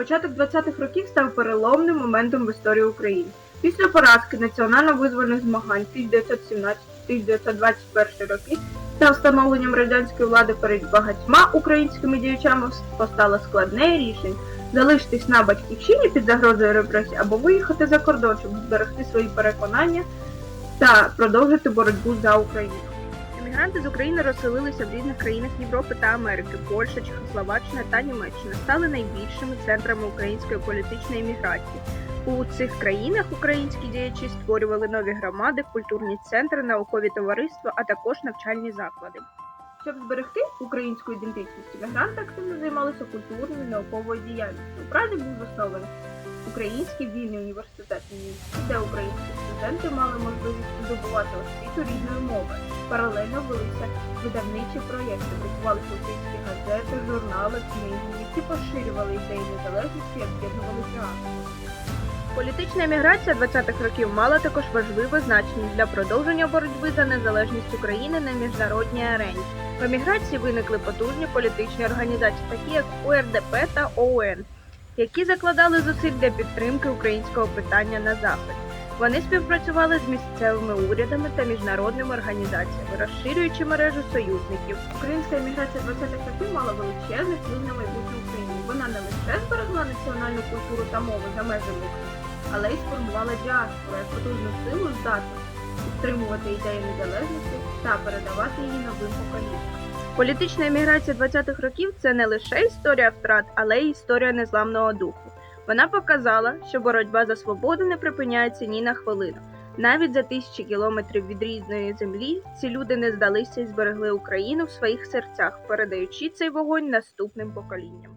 Початок 20-х років став переломним моментом в історії України. Після поразки національно-визвольних змагань 1917-1921 роки та встановленням радянської влади перед багатьма українськими діячами постало складне рішення залишитись на батьківщині під загрозою репресій або виїхати за кордон, щоб зберегти свої переконання та продовжити боротьбу за Україну. Емігранти з України розселилися в різних країнах Європи та Америки. Польща, Чехословаччина та Німеччина стали найбільшими центрами української політичної еміграції. У цих країнах українські діячі створювали нові громади, культурні центри, наукові товариства, а також навчальні заклади. Щоб зберегти українську ідентичність, емігранти активно займалися культурною і науковою діяльністю. У Празі був заснований Український вільний університет де українські студенти мали можливість здобувати освіту рідною мовою. Паралельно велися видавничі проєкти, друкувалися українські газети, журнали, книги, які поширювали ідеї незалежності і об'єднували театр. Політична еміграція 20-х років мала також важливе значення для продовження боротьби за незалежність України на міжнародній арені. В еміграції виникли потужні політичні організації, такі як УРДП та ОУН, які закладали зусиль для підтримки українського питання на Заході. Вони співпрацювали з місцевими урядами та міжнародними організаціями, розширюючи мережу союзників. Українська еміграція 20-х років мала величезний вплив на майбутнє України. Вона не лише зберегла національну культуру та мову за межами України, але й сформувала діаспору як потужну силу здатну підтримувати ідеї незалежності та передавати її новим поколінням. Політична еміграція 20-х років це не лише історія втрат, але й історія незламного духу. Вона показала, що боротьба за свободу не припиняється ні на хвилину. Навіть за тисячі кілометрів від різної землі ці люди не здалися і зберегли Україну в своїх серцях, передаючи цей вогонь наступним поколінням.